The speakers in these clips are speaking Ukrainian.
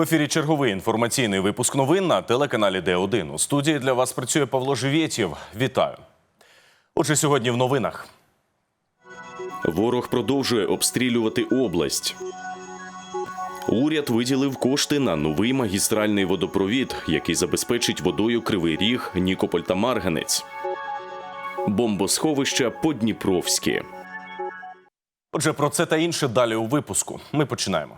В ефірі черговий інформаційний випуск новин на телеканалі Д1. У студії для вас працює Павло Живєтєв. Вітаю. Отже, сьогодні в новинах. Ворог продовжує обстрілювати область. Уряд виділив кошти на новий магістральний водопровід, який забезпечить водою Кривий Ріг, Нікополь та Марганець. Бомбосховища Подніпровські. Отже, про це та інше далі у випуску. Ми починаємо.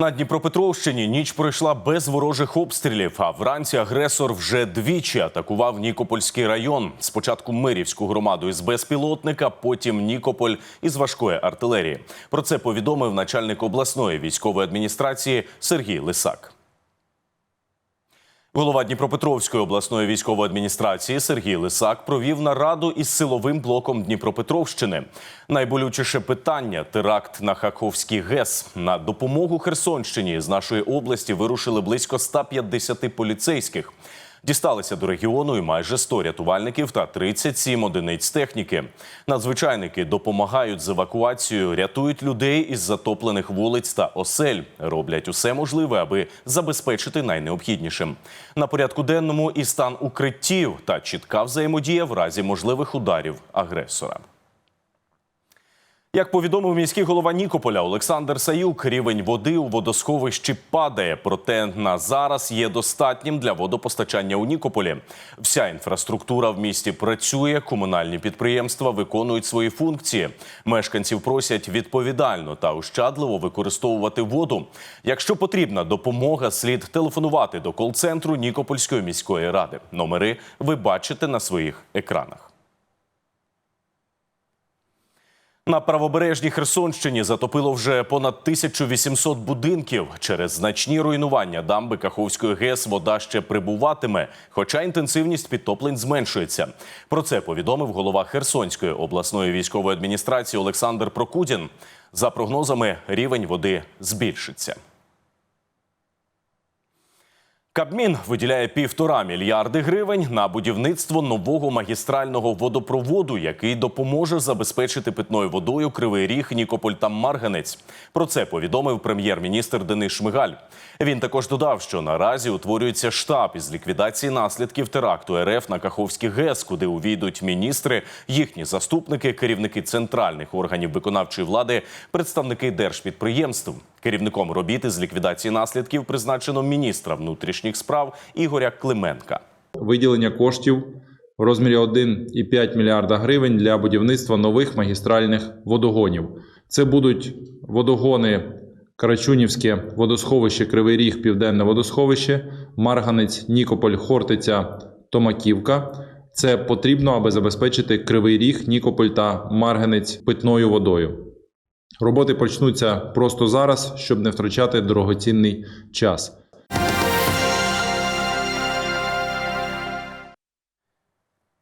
На Дніпропетровщині ніч пройшла без ворожих обстрілів. А вранці агресор вже двічі атакував Нікопольський район. Спочатку Мирівську громаду із безпілотника, потім Нікополь із важкої артилерії. Про це повідомив начальник обласної військової адміністрації Сергій Лисак. Голова Дніпропетровської обласної військової адміністрації Сергій Лисак провів нараду із силовим блоком Дніпропетровщини. Найболючіше питання теракт на Хаховський ГЕС. На допомогу Херсонщині з нашої області вирушили близько 150 поліцейських. Дісталися до регіону і майже 100 рятувальників та 37 одиниць техніки. Надзвичайники допомагають з евакуацією, рятують людей із затоплених вулиць та осель. Роблять усе можливе, аби забезпечити найнеобхіднішим. На порядку денному і стан укриттів та чітка взаємодія в разі можливих ударів агресора. Як повідомив міський голова Нікополя Олександр Саюк, рівень води у водосховищі падає, проте на зараз є достатнім для водопостачання у Нікополі. Вся інфраструктура в місті працює, комунальні підприємства виконують свої функції. Мешканців просять відповідально та ощадливо використовувати воду. Якщо потрібна допомога, слід телефонувати до кол-центру Нікопольської міської ради. Номери ви бачите на своїх екранах. На правобережній Херсонщині затопило вже понад 1800 будинків. Через значні руйнування дамби Каховської ГЕС вода ще прибуватиме, хоча інтенсивність підтоплень зменшується. Про це повідомив голова Херсонської обласної військової адміністрації Олександр Прокудін. За прогнозами, рівень води збільшиться. Кабмін виділяє півтора мільярди гривень на будівництво нового магістрального водопроводу, який допоможе забезпечити питною водою Кривий Ріг, Нікополь та Марганець. Про це повідомив прем'єр-міністр Денис Шмигаль. Він також додав, що наразі утворюється штаб із ліквідації наслідків теракту РФ на Каховський ГЕС, куди увійдуть міністри, їхні заступники, керівники центральних органів виконавчої влади, представники держпідприємств. Керівником робіт із ліквідації наслідків призначено міністра внутрішніх справ Ігоря Клименка. виділення коштів в розмірі 1,5 мільярда гривень для будівництва нових магістральних водогонів. Це будуть водогони Карачунівське водосховище Кривий Ріг, Південне водосховище, Марганець, Нікополь, Хортиця, Томаківка. Це потрібно, аби забезпечити Кривий Ріг, Нікополь та Марганець питною водою. Роботи почнуться просто зараз, щоб не втрачати дорогоцінний час.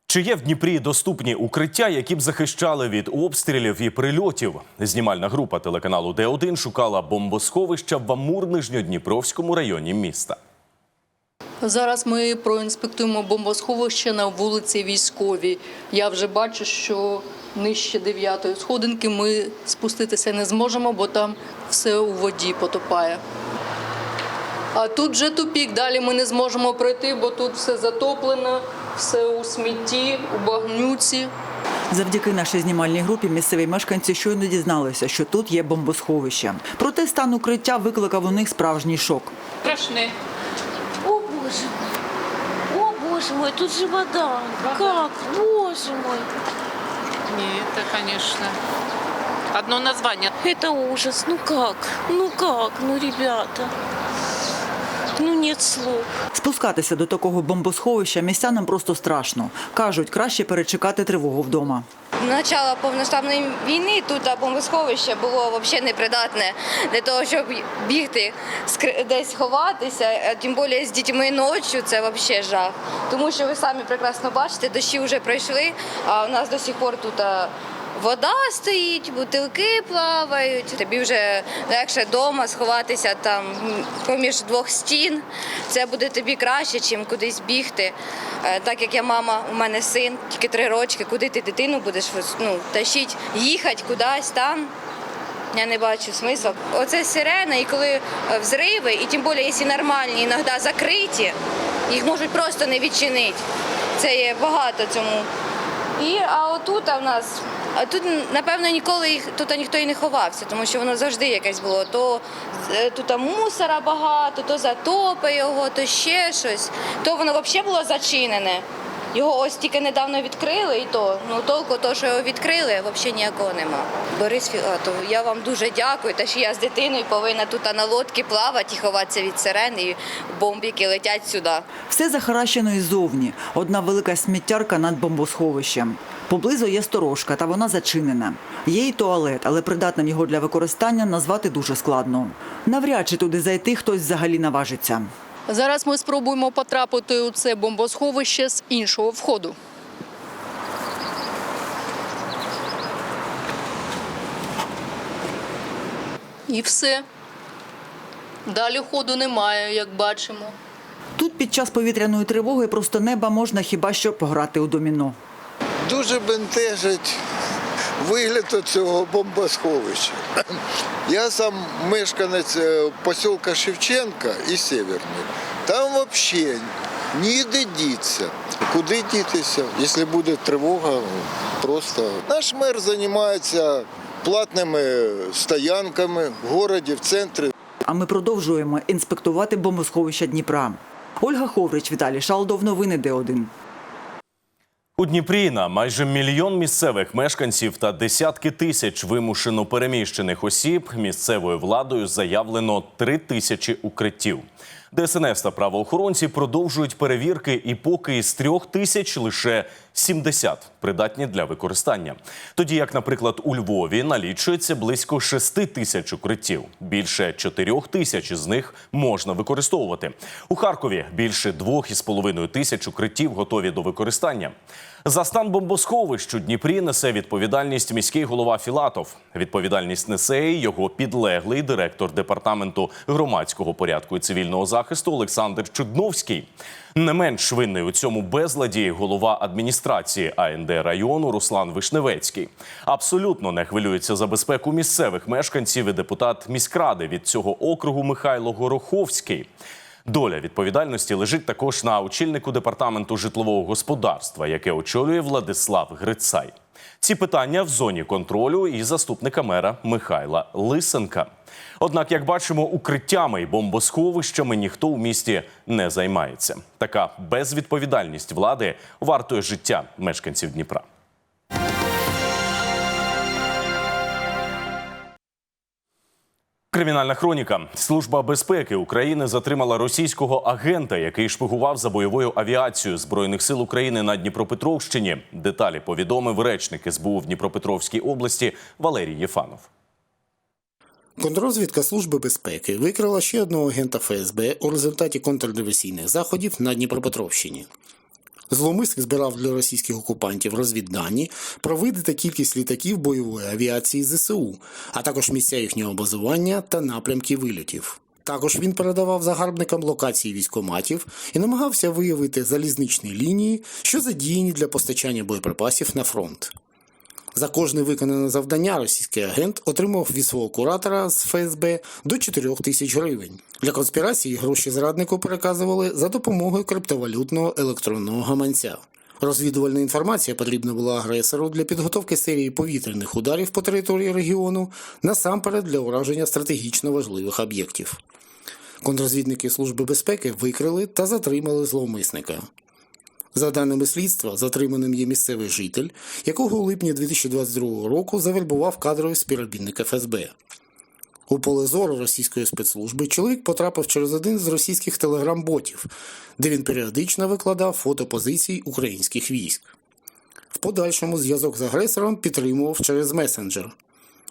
Чи є в Дніпрі доступні укриття, які б захищали від обстрілів і прильотів? Знімальна група телеканалу Д1 шукала бомбосховища в Амурнижньодніпровському районі міста. Зараз ми проінспектуємо бомбосховище на вулиці Військовій. Я вже бачу, що нижче дев'ятої сходинки ми спуститися не зможемо, бо там все у воді потопає. А тут вже тупік, далі ми не зможемо пройти, бо тут все затоплено, все у смітті, у багнюці. Завдяки нашій знімальній групі місцеві мешканці щойно дізналися, що тут є бомбосховище. Проте стан укриття викликав у них справжній шок. Страшны. О боже мой! О боже мой, тут же вода! Как? Боже мой! Не, это, конечно, одно название. Это ужас! Ну как? Ну как? Ну ребята! Ну нет слов. Спускатися до такого бомбосховища містянам просто страшно. Кажуть, краще перечекати тривогу вдома. Начало повноштабної війни тут бомбосховище було взагалі непридатне для того, щоб бігти десь ховатися, а тим більше з дітьми ночі це взагалі жах. Тому що ви самі прекрасно бачите, дощі вже пройшли, а у нас до сих пор тут вода стоїть, бутилки плавають. Тобі вже легше вдома сховатися там поміж двох стін. Це буде тобі краще, чим кудись бігти. Е, Так як я мама, у мене син, тільки три рочки, куди ти дитину будеш ну, тащити, їхати кудись там. Я не бачу смисла. Оце сирена, і коли е, взриви, і тим більше, якщо нормальні, іноді закриті, їх можуть просто не відчинити. Це є багато цьому. І а отут а в нас, а тут напевно ніколи їх тут ніхто і не ховався, тому що воно завжди якесь було. То е, тут мусора багато, то затопи його, то ще щось. То воно взагалі було зачинене. Його ось тільки недавно відкрили, і то ну толку того, що його відкрили, взагалі ніякого нема. Борис Філатов, я вам дуже дякую. Та що я з дитиною повинна тут на лодці плавати і ховатися від сирен і бомб, які летять сюди. Все захаращено іззовні. Одна велика сміттярка над бомбосховищем. Поблизу є сторожка, та вона зачинена. Є й туалет, але придатним його для використання назвати дуже складно. Навряд чи туди зайти хтось взагалі наважиться. Зараз ми спробуємо потрапити у це бомбосховище з іншого входу. І все. Далі ходу немає, як бачимо. Тут під час повітряної тривоги просто неба можна хіба що пограти у доміно. Дуже бентежить вигляд цього бомбосховища. Я сам мешканець е, посілка Шевченка і Северний. Там взагалі ніде діться. Куди дітися? Якщо буде тривога, просто наш мер займається платними стоянками в місті, в центрі. А ми продовжуємо інспектувати бомбосховища Дніпра. Ольга Ховрич, Віталій Шалдов. Новини Д1. У Дніпрі на майже мільйон місцевих мешканців та десятки тисяч вимушено переміщених осіб місцевою владою заявлено три тисячі укриттів. ДСНС та правоохоронці продовжують перевірки, і поки із трьох тисяч лише 70 придатні для використання. Тоді, як, наприклад, у Львові налічується близько 6 тисяч укриттів. Більше 4 тисяч із них можна використовувати. У Харкові більше 2,5 тисяч укриттів готові до використання. За стан бомбосховищ у Дніпрі несе відповідальність міський голова Філатов. Відповідальність несе і його підлеглий директор департаменту громадського порядку і цивільного захисту Олександр Чудновський. Не менш винний у цьому безладі голова адміністрації АНД району Руслан Вишневецький. Абсолютно не хвилюється за безпеку місцевих мешканців і депутат міськради від цього округу Михайло Гороховський. Доля відповідальності лежить також на очільнику департаменту житлового господарства, яке очолює Владислав Грицай. Ці питання в зоні контролю і заступника мера Михайла Лисенка. Однак, як бачимо, укриттями і бомбосховищами ніхто у місті не займається. Така безвідповідальність влади вартує життя мешканців Дніпра. Кримінальна хроніка. Служба безпеки України затримала російського агента, який шпигував за бойовою авіацією збройних сил України на Дніпропетровщині. Деталі повідомив речник СБУ в Дніпропетровській області Валерій Єфанов. Контррозвідка Служби безпеки викрила ще одного агента ФСБ у результаті контрдиверсійних заходів на Дніпропетровщині. Зловмисник збирав для російських окупантів розвіддані про види та кількість літаків бойової авіації ЗСУ, а також місця їхнього базування та напрямки вильотів. Також він передавав загарбникам локації військоматів і намагався виявити залізничні лінії, що задіяні для постачання боєприпасів на фронт. За кожне виконане завдання російський агент отримав від свого куратора з ФСБ до 4 тисяч гривень. Для конспірації гроші зраднику переказували за допомогою криптовалютного електронного гаманця. Розвідувальна інформація потрібна була агресору для підготовки серії повітряних ударів по території регіону, насамперед для ураження стратегічно важливих об'єктів. Контррозвідники Служби безпеки викрили та затримали зловмисника. За даними слідства, затриманим є місцевий житель, якого у липні 2022 року завербував кадровий співробітник ФСБ. У поле зору російської спецслужби чоловік потрапив через один з російських телеграм-ботів, де він періодично викладав фото позицій українських військ. В подальшому зв'язок з агресором підтримував через месенджер,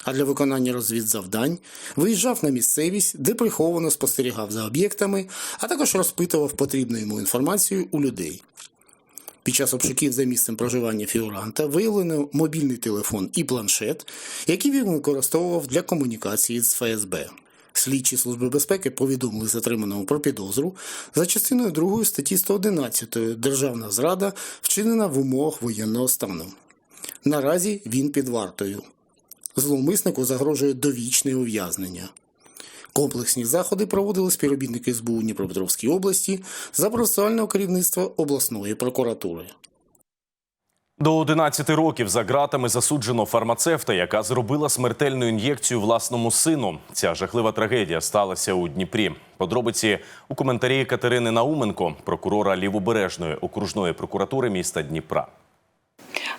а для виконання розвідзавдань виїжджав на місцевість, де приховано спостерігав за об'єктами, а також розпитував потрібну йому інформацію у людей. Під час обшуків за місцем проживання фігуранта виявлено мобільний телефон і планшет, які він використовував для комунікації з ФСБ. Слідчі Служби безпеки повідомили затриманому про підозру за частиною 2 статті 111 Державна зрада вчинена в умовах воєнного стану. Наразі він під вартою. Зловмиснику загрожує довічне ув'язнення. Комплексні заходи проводили співробітники СБУ Дніпропетровській області за процесуального керівництва обласної прокуратури. До 11 років за ґратами засуджено фармацевта, яка зробила смертельну ін'єкцію власному сину. Ця жахлива трагедія сталася у Дніпрі. Подробиці у коментарі Катерини Науменко, прокурора Лівобережної окружної прокуратури міста Дніпра.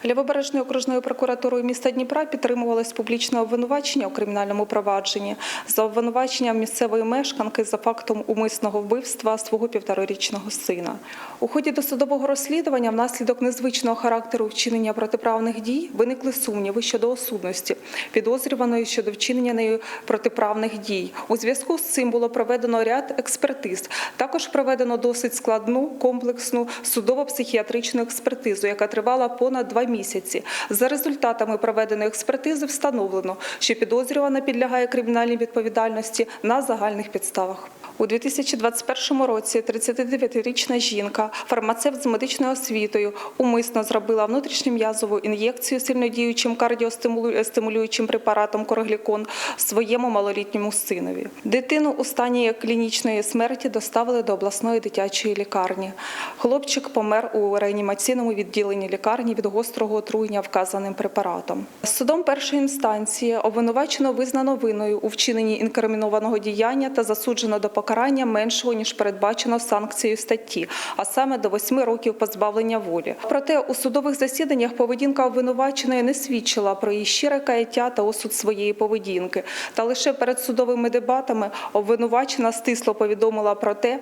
Лівобережною окружною прокуратурою міста Дніпра підтримувалось публічне обвинувачення у кримінальному провадженні за обвинуваченням місцевої мешканки за фактом умисного вбивства свого півторарічного сина. У ході досудового розслідування внаслідок незвичного характеру вчинення протиправних дій виникли сумніви щодо осудності підозрюваної щодо вчинення нею протиправних дій. У зв'язку з цим було проведено ряд експертиз. Також проведено досить складну комплексну судово-психіатричну експертизу, яка тривала понад два місяці. За результатами проведеної експертизи встановлено, що підозрювана підлягає кримінальній відповідальності на загальних підставах. У 2021 році 39-річна жінка, фармацевт з медичною освітою, умисно зробила внутрішньом'язову ін'єкцію сильнодіючим кардіостимулюючим препаратом короглікон своєму малолітньому синові. Дитину у стані клінічної смерті доставили до обласної дитячої лікарні. Хлопчик помер у реанімаційному відділенні лікарні від гострого отруєння вказаним препаратом. Судом першої інстанції обвинувачено визнано винною у вчиненні інкримінованого діяння та засуджено до покарання меншого ніж передбачено санкцією статті, а саме до восьми років позбавлення волі. Проте у судових засіданнях поведінка обвинуваченої не свідчила про її щире каяття та осуд своєї поведінки. Та лише перед судовими дебатами обвинувачена стисло повідомила про те,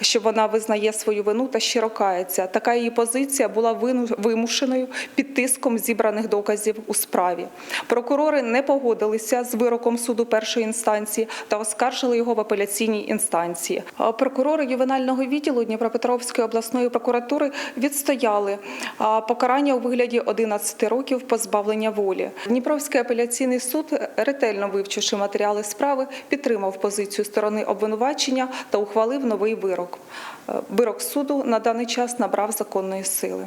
що вона визнає свою вину та щиро кається. Така її позиція була вимушеною під тиском зібраних доказів у справі. Прокурори не погодилися з вироком суду першої інстанції та оскаржили його в апеляційній інстанції. Прокурори ювенального відділу Дніпропетровської обласної прокуратури відстояли покарання у вигляді 11 років позбавлення волі. Дніпровський апеляційний суд, ретельно вивчивши матеріали справи, підтримав позицію сторони обвинувачення та ухвалив новий вирок. Е, Вирок суду на даний час набрав законної сили.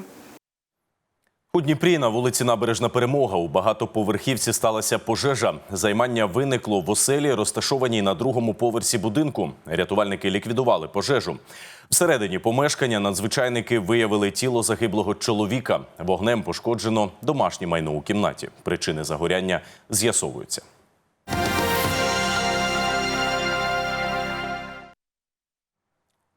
У Дніпрі на вулиці Набережна Перемога у багатоповерхівці сталася пожежа. Займання виникло в оселі, розташованій на другому поверсі будинку. Рятувальники ліквідували пожежу. Всередині помешкання надзвичайники виявили тіло загиблого чоловіка. Вогнем пошкоджено домашнє майно у кімнаті. Причини загоряння з'ясовуються.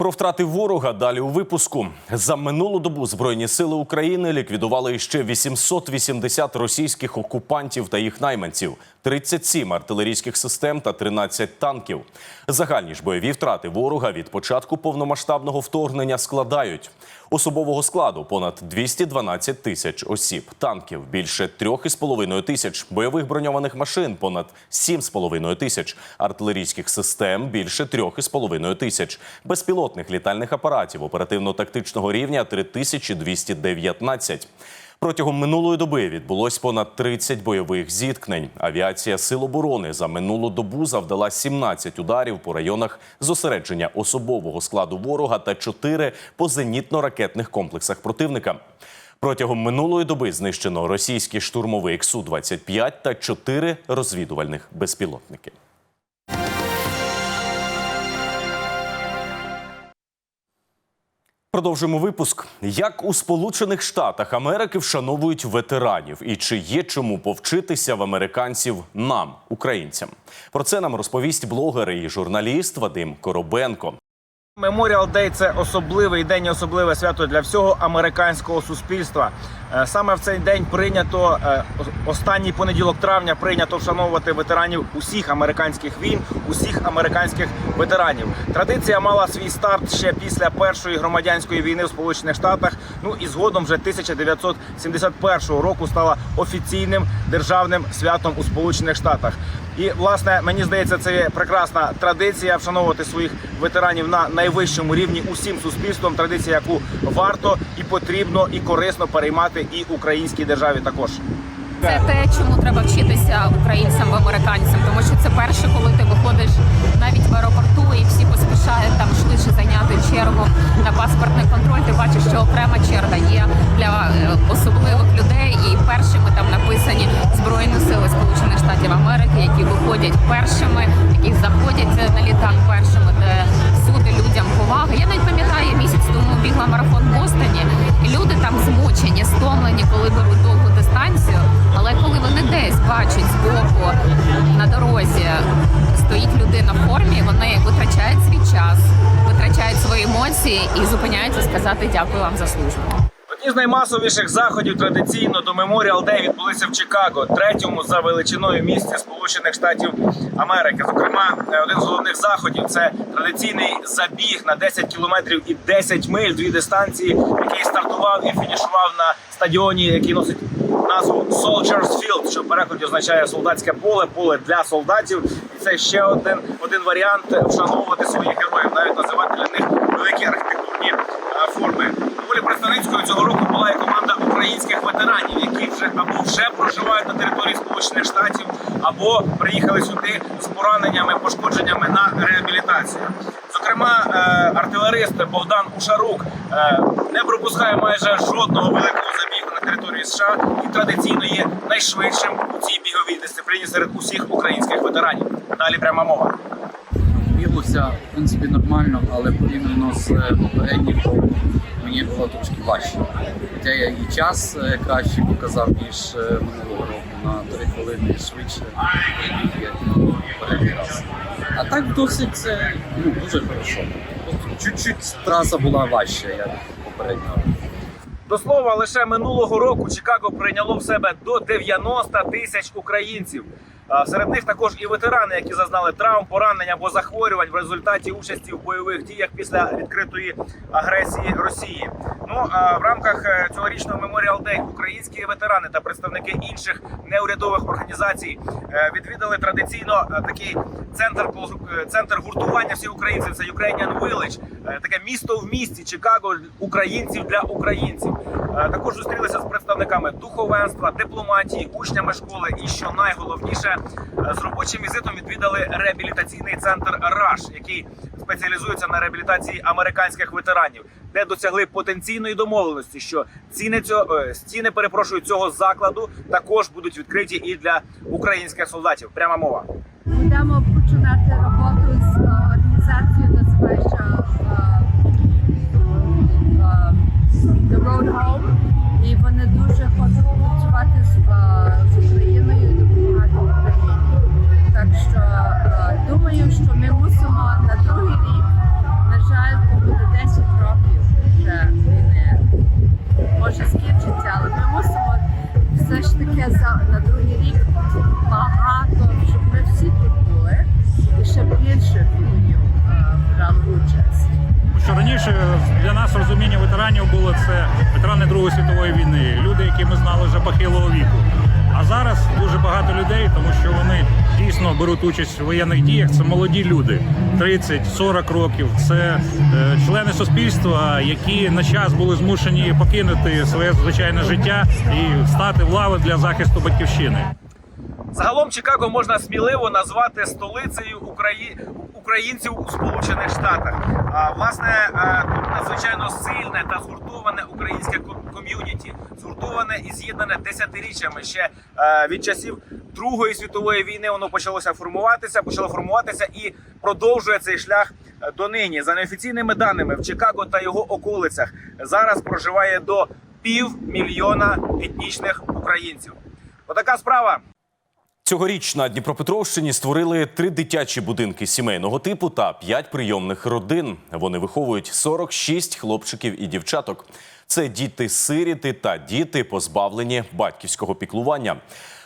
Про втрати ворога далі у випуску. За минулу добу Збройні сили України ліквідували ще 880 російських окупантів та їх найманців, 37 артилерійських систем та 13 танків. Загальні ж бойові втрати ворога від початку повномасштабного вторгнення складають особового складу понад 212 тисяч осіб, танків більше 3,5 тисяч, бойових броньованих машин понад 7,5 тисяч, артилерійських систем більше 3,5 тисяч, безпілотних літальних апаратів оперативно-тактичного рівня 3219. Протягом минулої доби відбулось понад 30 бойових зіткнень. Авіація Сил оборони за минулу добу завдала 17 ударів по районах зосередження особового складу ворога та 4 по зенітно-ракетних комплексах противника. Протягом минулої доби знищено російський штурмовик Су-25 та 4 розвідувальних безпілотники. Продовжуємо випуск. Як у Сполучених Штатах Америки вшановують ветеранів і чи є чому повчитися в американців нам, українцям? Про це нам розповість блогер і журналіст Вадим Коробенко. Меморіал Дей це особливий день, особливе свято для всього американського суспільства. Е, Саме в цей день прийнято е, останній понеділок травня прийнято вшановувати ветеранів усіх американських війн, усіх американських ветеранів. Традиція мала свій старт ще після першої громадянської війни в Сполучених Штатах. Ну і згодом вже 1971 року стала офіційним державним святом у Сполучених Штатах. І власне мені здається, це є прекрасна традиція вшановувати своїх ветеранів на найвищому рівні усім суспільством. Традиція, яку варто і потрібно, і корисно переймати і українській державі також. Це те, чому треба вчитися українцям в американцям, тому що це перше, коли ти виходиш навіть в аеропорту і всі поспішають там швидше сказати дякую вам за службу. Одні з наймасовіших заходів традиційно до Memorial Day відбулися в Чикаго, третьому за величиною місті Сполучених Штатів Америки. Зокрема, один з головних заходів це традиційний забіг на 10 кілометрів і 10 миль дві дистанції, який стартував і фінішував на стадіоні, який носить назву Soldiers Field, що в перекладі означає солдатське поле, поле для солдатів. І це ще один один варіант вшановувати своїх героїв, навіть називати для них великі архітектурні е, Доволі представницькою цього року була і команда українських ветеранів, які вже або вже проживають на території Сполучених Штатів, або приїхали сюди з пораненнями, пошкодженнями на реабілітацію. Зокрема, е, артилерист Богдан Ушарук е, не пропускає майже жодного великого забігу на території США і традиційно є найшвидшим у цій біговій дисципліні серед усіх українських ветеранів. Далі пряма мова. Біглося, в принципі, нормально, але порівняно з е, попереднім роком мені було трошки важче. Хоча я і час е, краще показав, ніж е, минулого року, на 3 хвилини швидше як попередній раз. А так досить ну, дуже хорошо. Чуть-чуть траса була важча, як попереднього. До слова, лише минулого року Чикаго прийняло в себе до 90 тисяч українців. Серед них також і ветерани, які зазнали травм, поранень або захворювань в результаті участі в бойових діях після відкритої агресії Росії. Ну а в рамках е, цьогорічного Memorial Day українські ветерани та представники інших неурядових організацій е, відвідали традиційно е, такий центр центр гуртування всіх українців. Це Ukrainian Village, таке місто в місті Чикаго українців для українців. Також зустрілися з представниками духовенства, дипломатії, учнями школи. І що найголовніше, з робочим візитом відвідали реабілітаційний центр РАШ, який спеціалізується на реабілітації американських ветеранів, де досягли потенційної домовленості, що ціни цього е, стіни перепрошую цього закладу також будуть відкриті і для українських солдатів. Пряма мова. Будемо починати роботу з е, організацією, називається е, The Road Home. І вони думаю, що ми мусимо на другий рік, на жаль, то буде 10 років вже війни. Може скінчиться, але ми мусимо все ж таки на другий рік багато, щоб ми всі тут були і ще більше півнів брали участь. Що раніше для нас розуміння ветеранів було це ветерани Другої світової війни, люди, які ми знали вже похилого віку. А зараз дуже багато людей, тому що вони дійсно беруть участь в воєнних діях. Це молоді люди, 30-40 років. Це е, члени суспільства, які на час були змушені покинути своє звичайне життя і стати в лави для захисту батьківщини. Загалом Чикаго можна сміливо назвати столицею Украї... українців у Сполучених Штатах. А власне е, тут надзвичайно сильне та згуртоване українське ком- ком'юніті, згуртоване і з'єднане десятиріччями ще е, від часів Другої світової війни. Воно почалося формуватися, почало формуватися і продовжує цей шлях е, донині. За неофіційними даними в Чикаго та його околицях зараз проживає до півмільйона етнічних українців. Отака справа. Цьогоріч на Дніпропетровщині створили три дитячі будинки сімейного типу та п'ять прийомних родин. Вони виховують 46 хлопчиків і дівчаток. Це діти-сиріти та діти, позбавлені батьківського піклування.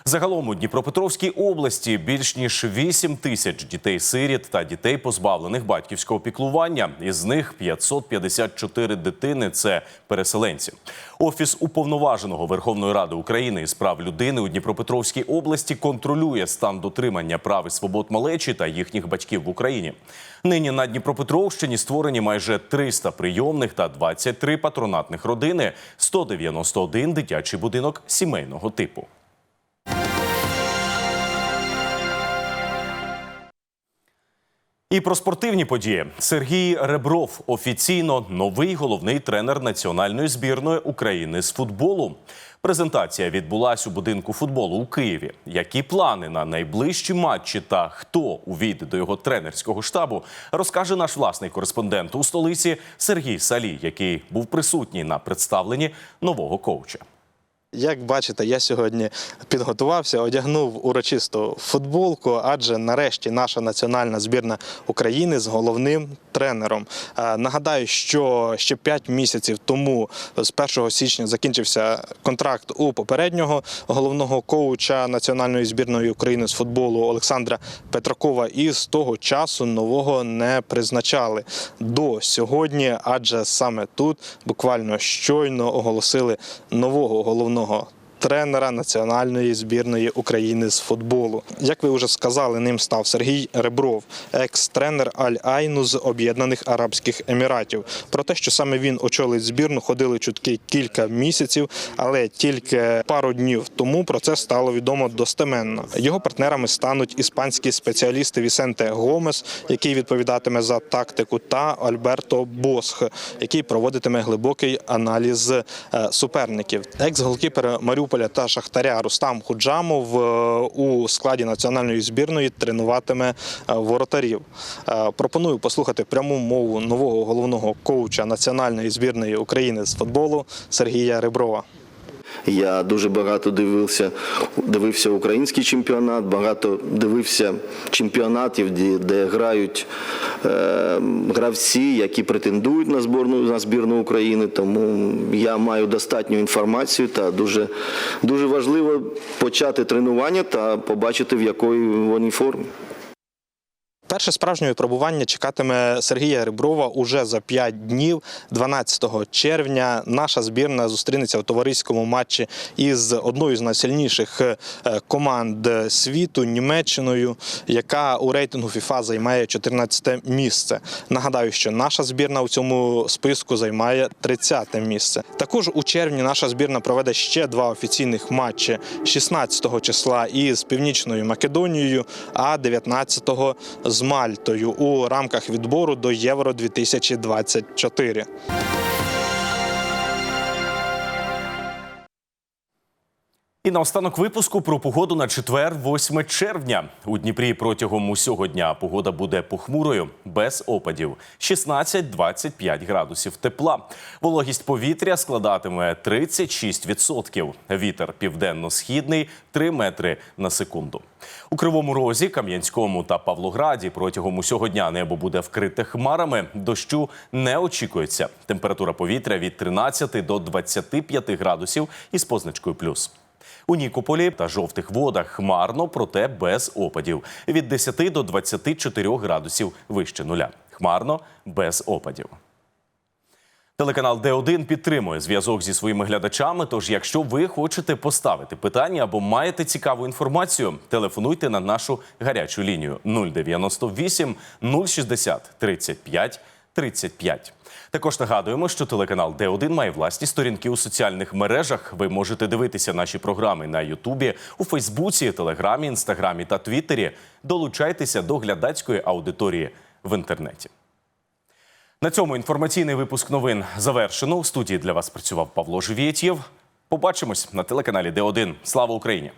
Загалом у Дніпропетровській області більш ніж 8 тисяч дітей-сиріт та дітей, позбавлених батьківського піклування. Із них 554 дитини це переселенці. Офіс уповноваженого Верховної Ради України із прав людини у Дніпропетровській області контролює стан дотримання прав і свобод малечі та їхніх батьків в Україні. Нині на Дніпропетровщині створені майже 300 прийомних та 23 патронатних родини, 191 дитячий будинок сімейного типу. І про спортивні події Сергій Ребров офіційно новий головний тренер національної збірної України з футболу. Презентація відбулась у будинку футболу у Києві. Які плани на найближчі матчі та хто увійде до його тренерського штабу, розкаже наш власний кореспондент у столиці Сергій Салій, який був присутній на представленні нового коуча. Як бачите, я сьогодні підготувався, одягнув урочисту футболку, адже нарешті наша національна збірна України з головним тренером. Е, Нагадаю, що ще 5 місяців тому, з 1 січня, закінчився контракт у попереднього головного коуча національної збірної України з футболу Олександра Петракова, і з того часу нового не призначали до сьогодні, адже саме тут буквально щойно оголосили нового головного å ha. Тренера національної збірної України з футболу. Як ви вже сказали, ним став Сергій Ребров, екс-тренер Аль-Айну з Об'єднаних Арабських Еміратів. Про те, що саме він очолить збірну, ходили чутки кілька місяців, але тільки пару днів тому про це стало відомо достеменно. Його партнерами стануть іспанські спеціалісти Вісенте Гомес, який відповідатиме за тактику, та Альберто Босх, який проводитиме глибокий аналіз е, суперників. Екс-голкіпер Маріуполя та Шахтаря Рустам Худжамов е, у складі національної збірної тренуватиме е, воротарів. Е, Пропоную послухати пряму мову нового головного коуча національної збірної України з футболу Сергія Реброва. Я дуже багато дивився, дивився український чемпіонат, багато дивився чемпіонатів, де, де грають е, гравці, які претендують на збірну на збірну України. Тому я маю достатню інформацію та дуже, дуже важливо почати тренування та побачити, в якої вони формі. Перше справжнє випробування чекатиме Сергія Реброва уже за 5 днів, 12 червня. Наша збірна зустрінеться у товариському матчі із одною з найсильніших е, команд світу Німеччиною, яка у рейтингу ФІФА займає 14 місце. Нагадаю, що наша збірна у цьому списку займає 30 місце. Також у червні наша збірна проведе ще два офіційних матчі 16 числа із Північною Македонією, а 19-го з Мальтою у рамках відбору до Євро 2024. І на останок випуску про погоду на четвер, 8 червня. У Дніпрі протягом усього дня погода буде похмурою, без опадів. 16-25 градусів тепла. Вологість повітря складатиме 36%. Вітер південно-східний 3 метри на секунду. У Кривому Розі, Кам'янському та Павлограді протягом усього дня небо буде вкрите хмарами. Дощу не очікується. Температура повітря від 13 до 25 градусів із позначкою плюс. У Нікополі та жовтих водах хмарно, проте без опадів. Від 10 до 24 градусів вище нуля. Хмарно без опадів. Телеканал Д1 підтримує зв'язок зі своїми глядачами. Тож, якщо ви хочете поставити питання або маєте цікаву інформацію, телефонуйте на нашу гарячу лінію 098 060 35 35. Також нагадуємо, що телеканал Д1 має власні сторінки у соціальних мережах. Ви можете дивитися наші програми на Ютубі, у Фейсбуці, Телеграмі, Інстаграмі та Твіттері. Долучайтеся до глядацької аудиторії в інтернеті. На цьому інформаційний випуск новин завершено. У студії для вас працював Павло Живєтєв. Побачимось на телеканалі Д1. Слава Україні!